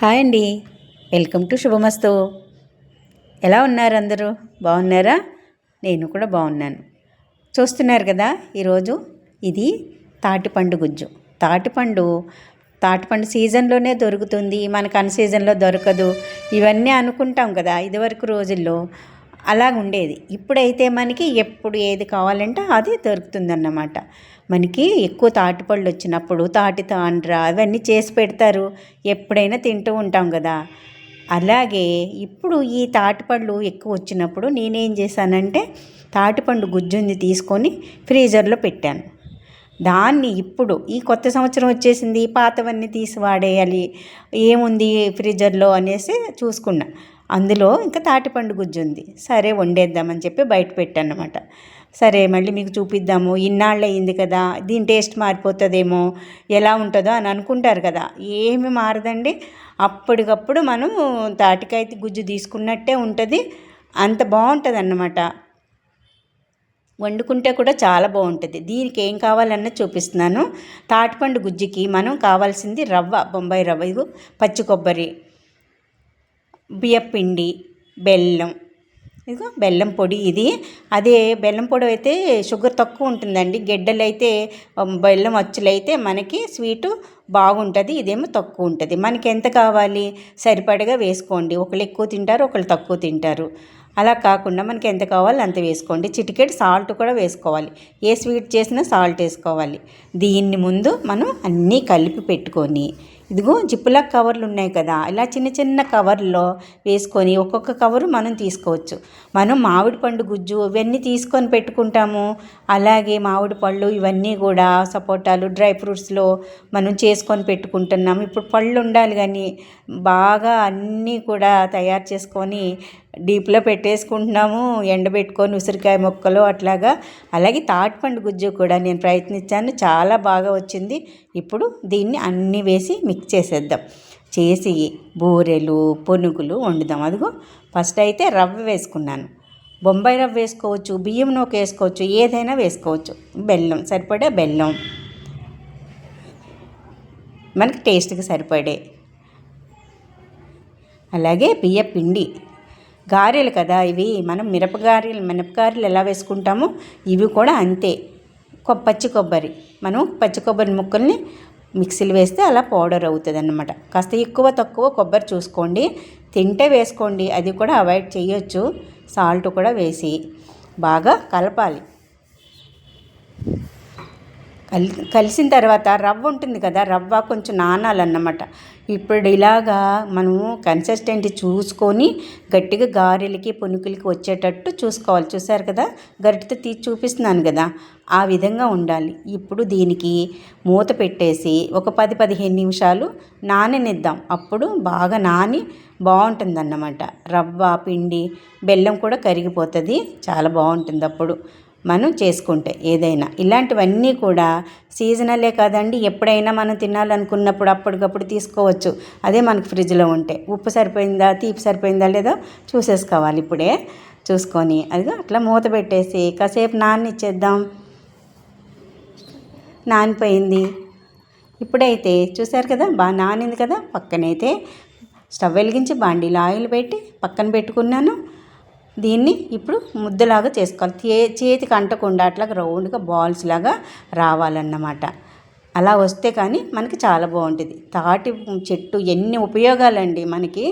Hi అండి. Welcome to శుభమస్తు. ఎలా ఉన్నారు అందరూ? బాగున్నారా? నేను కూడా బాగున్నాను. చూస్తున్నారు కదా ఈరోజు ఇది తాటిపండు గుజ్జు. తాటిపండు తాటిపండు సీజన్లోనే దొరుకుతుంది మనకు అన్ సీజన్లో దొరకదు. ఇవన్నీ అనుకుంటాం కదా ఇదివరకు రోజుల్లో అలాగ ఉండేది ఇప్పుడైతే మనకి ఎప్పుడు ఏది కావాలంటే అది దొరుకుతుందన్నమాట. మనకి ఎక్కువ తాటిపళ్ళు వచ్చినప్పుడు తాటి తాండ్ర అవన్నీ చేసి పెడతారు. ఎప్పుడైనా తింటూ ఉంటాం కదా. అలాగే ఇప్పుడు ఈ తాటిపళ్ళు ఎక్కువ వచ్చినప్పుడు నేనేం చేశానంటే తాటిపండు గుజ్జుంది తీసుకొని ఫ్రీజర్లో పెట్టాను. దాన్ని ఇప్పుడు ఈ కొత్త సంవత్సరం వచ్చేసింది పాతవన్నీ తీసి వాడేయాలి ఏముంది ఫ్రీజర్లో అనేసి చూసుకున్నా. అందులో ఇంకా తాటిపండు గుజ్జు ఉంది. సరే వండేద్దామని చెప్పి బయట పెట్టాను అనమాట సరే మళ్ళీ మీకు చూపిద్దాము. ఇన్నాళ్ళు అయింది కదా దీని టేస్ట్ మారిపోతుందేమో ఎలా ఉంటుందో అని అనుకుంటారు కదా. ఏమి మారదండి. అప్పటికప్పుడు మనం తాటికాయ గుజ్జు తీసుకున్నట్టే ఉంటుంది. అంత బాగుంటుంది అన్నమాట వండుకుంటే కూడా చాలా బాగుంటుంది. దీనికి ఏం కావాలన్న చూపిస్తున్నాను. తాటిపండు గుజ్జుకి మనం కావాల్సింది రవ్వ బొంబాయి రవ్వ. పచ్చి కొబ్బరి బియ్యపిండి బెల్లం. ఇదిగో బెల్లం పొడి ఇది. అదే బెల్లం పొడి అయితే షుగర్ తక్కువ ఉంటుందండి. గెడ్డలు అయితే బెల్లం అచ్చులైతే మనకి స్వీటు బాగుంటుంది ఇదేమో తక్కువ ఉంటుంది. మనకి ఎంత కావాలి? సరిపడగా వేసుకోండి. ఒకళ్ళు ఎక్కువ తింటారు ఒకళ్ళు తక్కువ తింటారు. అలా కాకుండా మనకి ఎంత కావాలో అంత వేసుకోండి. చిటికెట్ సాల్ట్ కూడా వేసుకోవాలి. ఏ స్వీట్ చేసినా సాల్ట్ వేసుకోవాలి. దీన్ని ముందు మనం అన్నీ కలిపి పెట్టుకొని ఇదిగో జిప్పులా కవర్లు ఉన్నాయి కదా ఇలా చిన్న చిన్న కవర్లో వేసుకొని ఒక్కొక్క కవరు మనం తీసుకోవచ్చు. మనం మామిడి పండు గుజ్జు ఇవన్నీ తీసుకొని పెట్టుకుంటాము. అలాగే మామిడి పళ్ళు ఇవన్నీ కూడా సపోటాలు డ్రై ఫ్రూట్స్లో మనం చేసుకొని పెట్టుకుంటున్నాము. ఇప్పుడు పళ్ళు ఉండాలి కానీ బాగా అన్నీ కూడా తయారు చేసుకొని డీప్లో పెట్టేసుకుంటున్నాము ఎండబెట్టుకొని ఉసిరికాయ మొక్కలు అట్లాగా. అలాగే తాటిపండు గుజ్జు కూడా నేను ప్రయత్నించాను చాలా బాగా వచ్చింది. ఇప్పుడు దీన్ని అన్నీ వేసి మిక్స్ చేసేద్దాం. చేసి బూరెలు పునుగులు వండుదాం. అదిగో ఫస్ట్ అయితే రవ్వ వేసుకున్నాను. బొంబాయి రవ్వ వేసుకోవచ్చు బియ్యం నూక వేసుకోవచ్చు ఏదైనా వేసుకోవచ్చు. బెల్లం సరిపడే బెల్లం. మనకి టేస్ట్కి సరిపడే. అలాగే బియ్య పిండి. గారెలు కదా ఇవి. మనం మిరపగారెలు మినపగారెలు ఎలా వేసుకుంటామో ఇవి కూడా అంతే. పచ్చి కొబ్బరి. మనం పచ్చి కొబ్బరి ముక్కల్ని మిక్సీలు వేస్తే అలా పౌడర్ అవుతుంది అన్నమాట కాస్త ఎక్కువ తక్కువ కొబ్బరి చూసుకోండి. తింటే వేసుకోండి. అది కూడా అవాయిడ్ చేయొచ్చు. సాల్ట్ కూడా వేసి బాగా కలపాలి. కలి కలిసిన తర్వాత రవ్వ ఉంటుంది కదా రవ్వ కొంచెం నానాలన్నమాట. ఇప్పుడు ఇలాగా మనము కన్సిస్టెంట్ చూసుకొని గట్టిగా గారెలకి పునుకులకి వచ్చేటట్టు చూసుకోవాలి. చూసారు కదా? గరిటతో తీసి చూపిస్తున్నాను కదా? ఆ విధంగా ఉండాలి. ఇప్పుడు దీనికి మూత పెట్టేసి ఒక పది పదిహేను నిమిషాలు నాననిద్దాం. అప్పుడు బాగా నాని బాగుంటుందన్నమాట. రవ్వ పిండి బెల్లం కూడా కరిగిపోతుంది. చాలా బాగుంటుంది అప్పుడు. మనం చేసుకుంటే ఏదైనా. ఇలాంటివన్నీ కూడా సీజనలే కాదండి. ఎప్పుడైనా మనం తినాలనుకున్నప్పుడు అప్పటికప్పుడు తీసుకోవచ్చు. అదే మనకి ఫ్రిడ్జ్లో ఉంటే. ఉప్పు సరిపోయిందా తీపి సరిపోయిందా లేదో చూసేసుకోవాలి ఇప్పుడే. చూసుకొని అది అట్లా మూత పెట్టేసి కాసేపు నాన్నిచ్చేద్దాం నానిపోయింది. ఇప్పుడైతే చూశారు కదా బాగా నానింది కదా పక్కనైతే స్టవ్ వెలిగించి బాండీలో ఆయిల్ పెట్టి పక్కన పెట్టుకున్నాను. దీన్ని ఇప్పుడు ముద్దలాగా చేసుకోవాలి. చే చేతికి అంటకుండా అట్లా రౌండ్గా బాల్స్ లాగా రావాలన్నమాట. అలా వస్తే కానీ మనకి చాలా బాగుంటుంది. తాటి చెట్టు ఎన్ని ఉపయోగాలండి మనకి.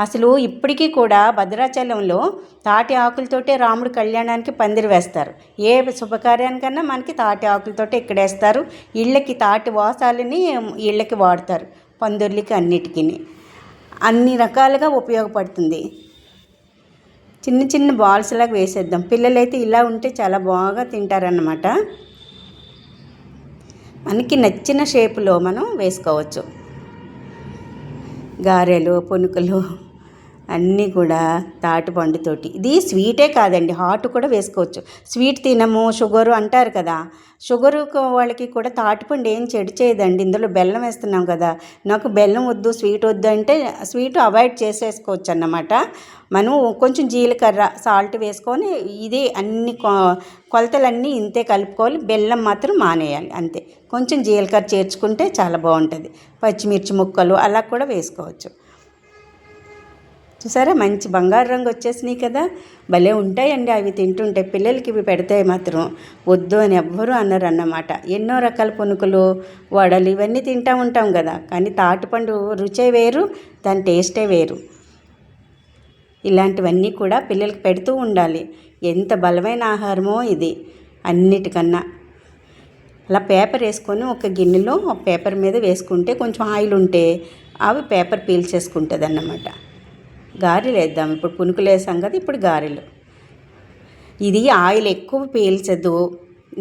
అసలు ఇప్పటికీ కూడా భద్రాచలంలో తాటి ఆకులతోటే రాముడు కళ్యాణానికి పందిరి వేస్తారు. ఏ శుభకార్యానికన్నా మనకి తాటి ఆకులతోటే ఇక్కడేస్తారు ఇళ్ళకి తాటి వాసాలని ఇళ్ళకి వాడతారు. పందిర్లకి అన్నిటికీ అన్ని రకాలుగా ఉపయోగపడుతుంది. చిన్న చిన్న బాల్స్ లాగా వేసేద్దాం. పిల్లలైతే ఇలా ఉంటే చాలా బాగా తింటారన్నమాట. మనకి నచ్చిన షేపులో మనం వేసుకోవచ్చు. గారెలు పునుకులు అన్నీ కూడా తాటిపండుతోటి ఇది స్వీటే కాదండి హాట్ కూడా వేసుకోవచ్చు. స్వీట్ తినము షుగరు అంటారు కదా. షుగరు వాళ్ళకి కూడా తాటిపండు ఏం చెడు చేయదండి. ఇందులో బెల్లం వేస్తున్నాం కదా. నాకు బెల్లం వద్దు స్వీట్ వద్దు అంటే స్వీట్ అవాయిడ్ చేసేసుకోవచ్చు అన్నమాట. మనం కొంచెం జీలకర్ర సాల్ట్ వేసుకొని ఇదే అన్ని కొలతలన్నీ ఇంతే కలుపుకోవాలి. బెల్లం మాత్రం మానేయాలి అంతే. కొంచెం జీలకర్ర చేర్చుకుంటే చాలా బాగుంటుంది. పచ్చిమిర్చి ముక్కలు అలా కూడా వేసుకోవచ్చు. చూసారా? మంచి బంగారు రంగు వచ్చేసినాయి కదా. భలే ఉంటాయండి అవి తింటుంటే. పిల్లలకి ఇవి పెడితే మాత్రం వద్దు అని ఎవ్వరూ అన్నారు అన్నమాట ఎన్నో రకాల పునుకులు వడలు ఇవన్నీ తింటూ ఉంటాం కదా. కానీ తాటిపండు రుచే వేరు దాని టేస్టే వేరు. ఇలాంటివన్నీ కూడా పిల్లలకి పెడుతూ ఉండాలి. ఎంత బలమైన ఆహారమో ఇది అన్నిటికన్నా. అలా పేపర్ వేసుకొని ఒక గిన్నెలో పేపర్ మీద వేసుకుంటే కొంచెం ఆయిల్ ఉంటే అవి పేపర్ పీల్చేసుకుంటుంది అన్నమాట గారెలు వేద్దాం ఇప్పుడు పునుకులు వేసాం కదా ఇప్పుడు గారెలు. ఇది ఆయిల్ ఎక్కువ పీల్చదు.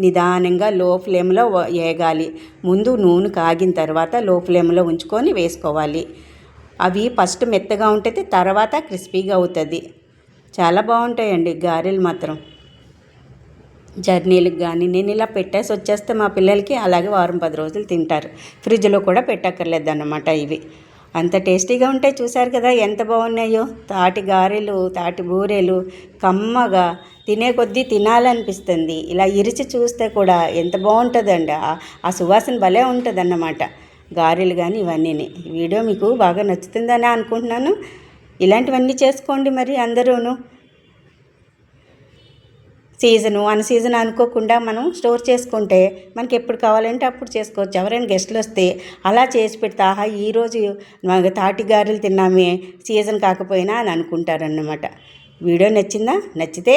నిదానంగా లో ఫ్లేమ్లో వేగాలి ముందు నూనె కాగిన తర్వాత లో ఫ్లేమ్లో ఉంచుకొని వేసుకోవాలి. అవి ఫస్ట్ మెత్తగా ఉంటుంది తర్వాత క్రిస్పీగా అవుతుంది. చాలా బాగుంటాయండి గారెలు మాత్రం. జర్నీలకు కానీ నేను ఇలా పెట్టేసి వచ్చేస్తే మా పిల్లలకి అలాగే వారం పది రోజులు తింటారు. ఫ్రిడ్జ్లో కూడా పెట్టక్కర్లేదు అన్నమాట ఇవి. అంత టేస్టీగా ఉంటాయి చూశారు కదా ఎంత బాగున్నాయో. తాటి గారెలు తాటి బూరెలు కమ్మగా తినే కొద్దీ తినాలనిపిస్తుంది. ఇలా ఇరిచి చూస్తే కూడా ఎంత బాగుంటుందండి. ఆ సువాసన భలే ఉంటుంది అన్నమాట గారెలు కానీ ఇవన్నీ వీడియో మీకు బాగా నచ్చుతుందని అనుకుంటున్నాను. ఇలాంటివన్నీ చేసుకోండి మరి అందరూను. సీజను అన్ సీజన్ అనుకోకుండా మనం స్టోర్ చేసుకుంటే మనకి ఎప్పుడు కావాలంటే అప్పుడు చేసుకోవచ్చు. ఎవరైనా గెస్ట్లు వస్తే అలా చేసి పెడితే ఆహా ఈరోజు తాటి గారెలు తిన్నామే సీజన్ కాకపోయినా అని అనుకుంటారన్నమాట. వీడియో నచ్చిందా? నచ్చితే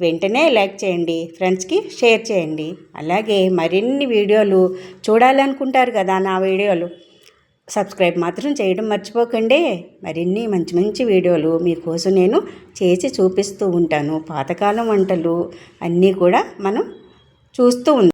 వెంటనే లైక్ చేయండి ఫ్రెండ్స్కి షేర్ చేయండి. అలాగే మరిన్ని వీడియోలు చూడాలనుకుంటారు కదా నా వీడియోలు. సబ్స్క్రైబ్ మాత్రం చేయడం మర్చిపోకండి. మరిన్ని మంచి మంచి వీడియోలు మీకోసం నేను చేసి చూపిస్తూ ఉంటాను. పాతకాలం వంటలు అన్నీ కూడా మనం చూస్తూ